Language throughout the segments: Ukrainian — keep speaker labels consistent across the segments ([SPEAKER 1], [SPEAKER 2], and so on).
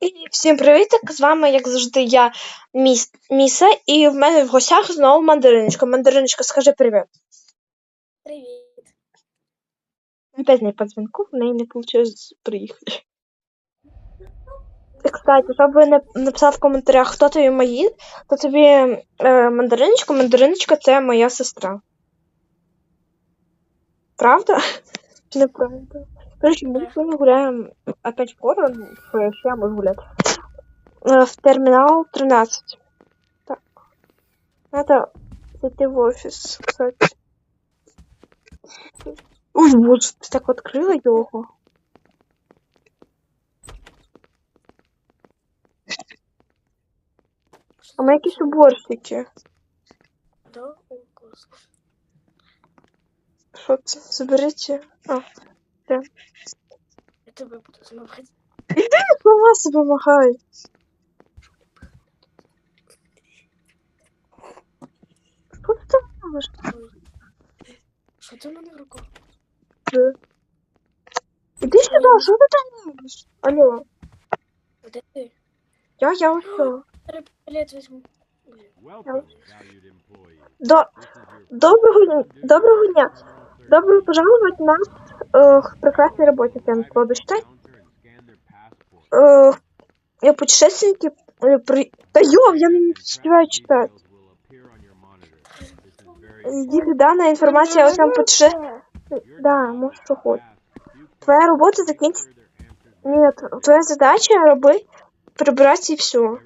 [SPEAKER 1] І всім привітик! З вами, як завжди, я Міс... Міса, і в мене в гостях знову мандариночка. Мандариночка, скажи привіт.
[SPEAKER 2] Привіт.
[SPEAKER 1] Опять не по дзвінку, в неї не вийшло приїхати. І, кстати, щоб ви написав в коментарях, хто тобі мої, то тобі е, мандариночка, мандариночка це моя сестра. Правда? Чи неправда? Короче, мы сегодня гуляем опять в город, что еще мы гулять. Э, В терминал 13. Так. Надо зайти в офис, кстати. Ой, боже, ты так открыла його. А ми якісь уборщики.
[SPEAKER 2] Да? О, класно.
[SPEAKER 1] Що це? Заберіть. А,
[SPEAKER 2] Я тебе буду змагати.
[SPEAKER 1] сама себе махай. Що ти там робиш?
[SPEAKER 2] Що ти в мене в руках?
[SPEAKER 1] Іди сюди, що ти там робиш? Алло,
[SPEAKER 2] А Де ти?
[SPEAKER 1] я, я ось. що.
[SPEAKER 2] Перепалет візьму. Блін.
[SPEAKER 1] Yeah.
[SPEAKER 3] Welcome, valued employee.
[SPEAKER 1] До,
[SPEAKER 3] This is your
[SPEAKER 1] доброго, дня- доброго дня. Добро пожаловать на э, прекрасной работе, прям буду читать. Э, путешественники э, при... Да ёв, я не успеваю читать. Их данная информация о том путешествии... Да, может, что хочешь. Твоя работа закиньте... Нет, твоя задача рабы прибрать и все.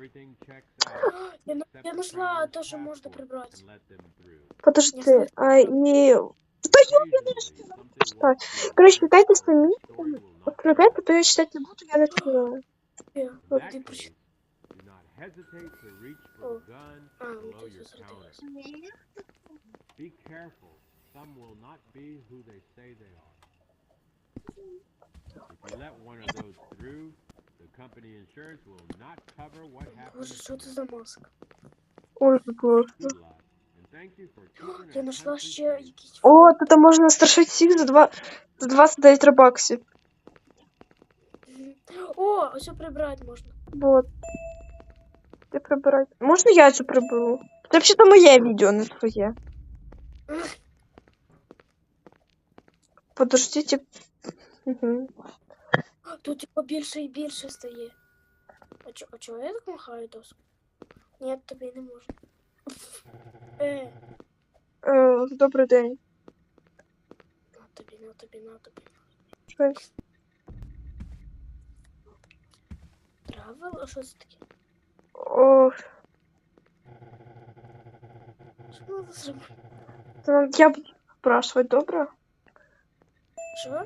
[SPEAKER 2] Я, нашла
[SPEAKER 3] то, что можно прибрать.
[SPEAKER 1] Подожди, а не... Да ёб, я нашла! читать. Короче, читайте сами. Отправляйте, а то я читать не буду, я начинаю.
[SPEAKER 2] Вот
[SPEAKER 3] ты
[SPEAKER 2] прочитай.
[SPEAKER 3] Be careful. Some will not be who they say they are. If you let one of those through, the company insurance will not cover what happened.
[SPEAKER 2] Боже, что это за маска?
[SPEAKER 1] Ой,
[SPEAKER 3] это просто.
[SPEAKER 2] Я
[SPEAKER 3] our
[SPEAKER 2] знайшла ще якісь...
[SPEAKER 1] О, тут можна страшити всіх за, два, за 29 робаксів.
[SPEAKER 2] О, ось прибрати можна.
[SPEAKER 1] Вот. Ти прибирай. Можна я цю приберу? Це взагалі моє відео, не твоє. Подождите. Угу.
[SPEAKER 2] Тут типа більше і більше стає. А чо, а я так махаю доску? Ні, тобі не можна. Е,
[SPEAKER 1] добрий день.
[SPEAKER 2] на тобі, на тобі, на тобі. А що це таке?
[SPEAKER 1] О,
[SPEAKER 2] Що треба зробити?
[SPEAKER 1] я буду спрашивать, добре?
[SPEAKER 2] Що?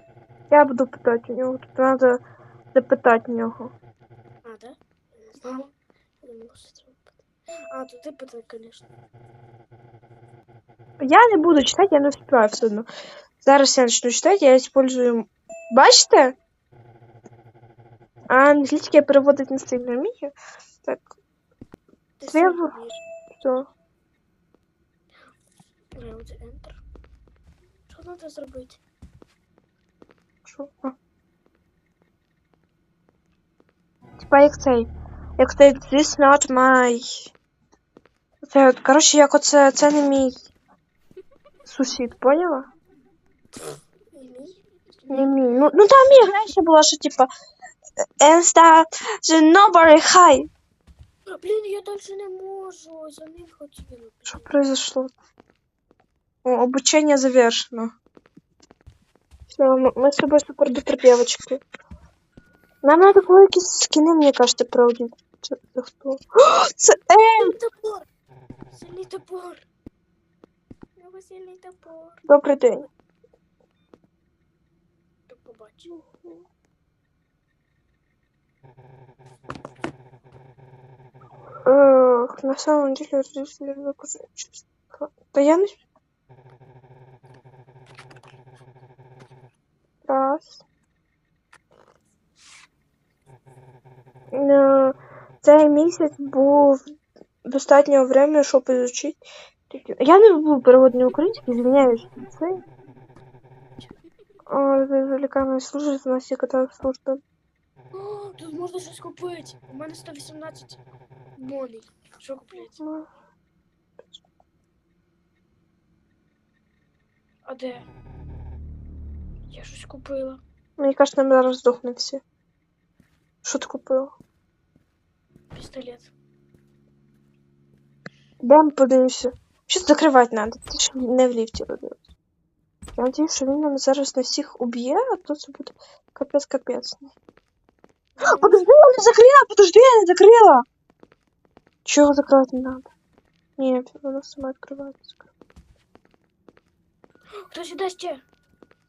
[SPEAKER 1] Я буду питати у нього. Тут треба запитати у нього.
[SPEAKER 2] А, да? Не знала. Думала, що треба питати. А, то ти питай, звісно.
[SPEAKER 1] Я не буду читати, я не успіваю все одно. Зараз я почну читати, я использую. Бачите? А англійське я переводити не сильно вмію. Так,
[SPEAKER 2] Ти
[SPEAKER 1] Треба.
[SPEAKER 2] сам вмієш.
[SPEAKER 1] все.
[SPEAKER 2] Round Enter. Що треба зробити?
[SPEAKER 1] Що? А. Типа як цей. Як цей this not my. Це, от, коротше, як оце це не мій Сусід, поняла?
[SPEAKER 2] Не мій?
[SPEAKER 1] Ну, ну там і гра ще була, що типа that the nobody high.
[SPEAKER 2] Блін, я далі не можу. За ним хотіла.
[SPEAKER 1] Что произошло? О, обучение завершено. Все, мы с тобой супер дупер девочки. Нам надо якісь скини, мне кажется, проводить. Це це хто? О, Це Ен!
[SPEAKER 2] Сильний топор! Сильний топор! Його сильний топор.
[SPEAKER 1] Добрий день.
[SPEAKER 2] До побачення.
[SPEAKER 1] Эх, на самом деле, родители выпускают чувства. Да я не... Раз. Е, Цей місяць був достатньо время, щоб изучити. Я не буду переводити на український, звиняюсь. Це... О, завлекаемая служит, у нас всегда служба.
[SPEAKER 2] О, тут можна щось купити. У мене 118 моней. Що купити?
[SPEAKER 1] Ну,
[SPEAKER 2] А де? Я щось купила.
[SPEAKER 1] Мені кажуть, нам зараз здохне всі. Що ти купила?
[SPEAKER 2] Пістолет.
[SPEAKER 1] Дам подивимося. Що закривати треба? Ти не в ліфті родилась. Я надію, що він нам зараз на всіх уб'є, а то це буде капець-капець. Подожди, я не закрила! Подожди, я не закрила! Чого закривати не треба? Ні, вона сама відкривається.
[SPEAKER 2] Хто сюди ще?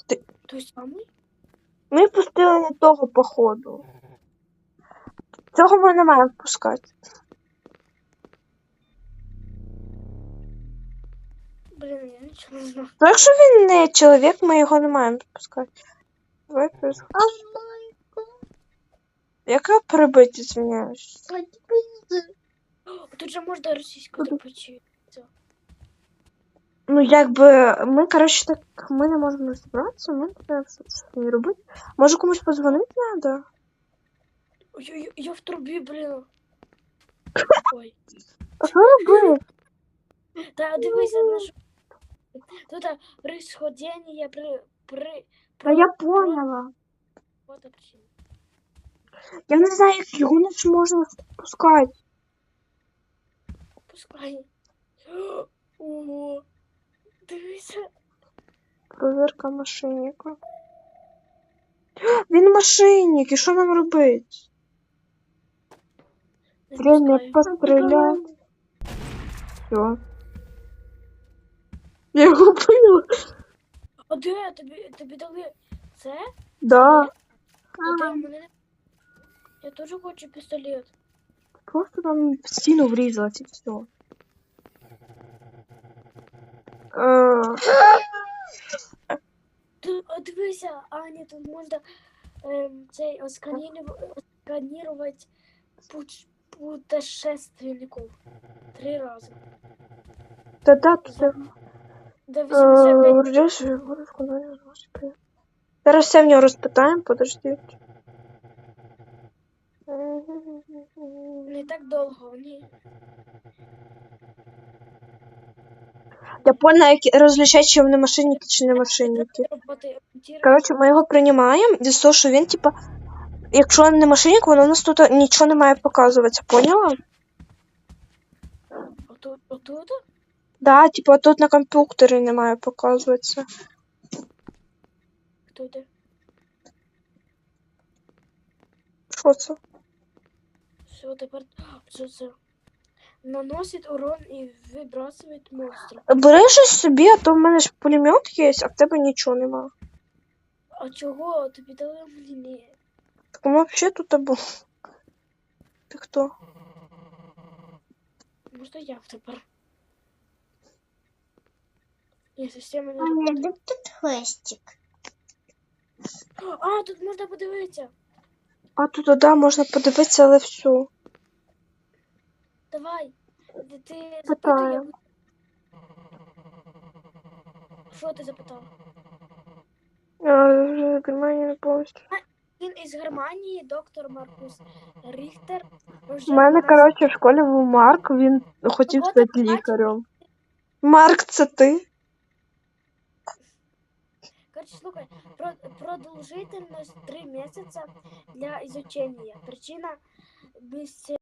[SPEAKER 1] Ти-
[SPEAKER 2] Той самий?
[SPEAKER 1] Ми пустили не того походу. Цього ми не маємо впускати.
[SPEAKER 2] Блін, я нічого не знаю.
[SPEAKER 1] Ну, якщо він не чоловік, ми його не маємо впускати. Давай перезаход. Яка перебиті, звиняюсь?
[SPEAKER 2] Тут же можна російською допочити.
[SPEAKER 1] Ну, якби ми, коротше, так ми не можемо розібратися, ми не знаємо, що не робити. Може комусь позвонити треба?
[SPEAKER 2] Ой, ой, я в трубі, блін. Ой.
[SPEAKER 1] А що робити?
[SPEAKER 2] Та дивися на що. Тут а, происхождение при... при...
[SPEAKER 1] Та я поняла.
[SPEAKER 2] Вот а причина.
[SPEAKER 1] Я не знаю, як його не ж можна.
[SPEAKER 2] Пускай. Ого. Дивися.
[SPEAKER 1] Провірка мошенника. Він мошенник, і що нам робити? Время постріляти. Все. Я його вбила.
[SPEAKER 2] А де тобі, тобі дали це?
[SPEAKER 1] Да.
[SPEAKER 2] А де мене? не- Я теж хочу пістолет.
[SPEAKER 1] Просто там в стіну врізалась і все. Е,
[SPEAKER 2] Ти, а дивися, Аня, тут можна ем, цей осканірувати пуч, путешественників. Три рази.
[SPEAKER 1] Та-да, це
[SPEAKER 2] До
[SPEAKER 1] Е,
[SPEAKER 2] 85
[SPEAKER 1] Гордюсь, Єгор, виконання велосипед. Зараз все в нього розпитаємо, подожди.
[SPEAKER 2] не так довго, ні.
[SPEAKER 1] Я поняла, як розлічати, чи вони мошенники, чи не мошенники. Коротше, ми його приймаємо, із того, що він, типа, якщо він не мошенник, воно у нас тут нічого не має показуватися, поняла?
[SPEAKER 2] Отут, отут?
[SPEAKER 1] Да, типа, тут на комп'ютері не має показуватися.
[SPEAKER 2] Хто йде?
[SPEAKER 1] Що це?
[SPEAKER 2] Все, тепер що це? Наносить урон і вибрасує монстра.
[SPEAKER 1] Бери щось собі, а то в мене ж пулемет є, а в тебе нічого нема.
[SPEAKER 2] А чого? Тобі дали мені ні.
[SPEAKER 1] Так ну, взагалі тут був. Ти хто?
[SPEAKER 2] Можна я тепер? Ні, система не работає.
[SPEAKER 4] тут хвостик.
[SPEAKER 2] А, тут можна подивитися.
[SPEAKER 1] А тут, да, можна подивитися, але все.
[SPEAKER 2] Давай. Ти,
[SPEAKER 1] Питаю.
[SPEAKER 2] я... буду- Що ти запитав?
[SPEAKER 1] Германія не повністю.
[SPEAKER 2] Він із Германії, доктор Маркус Ріхтер.
[SPEAKER 1] У мене, коротше, в школі був Марк, він хотів
[SPEAKER 2] От,
[SPEAKER 1] стати лікарем. Марк, це ти?
[SPEAKER 2] Слухай, про, продолжительность 3 месяца для изучения. Причина бесце-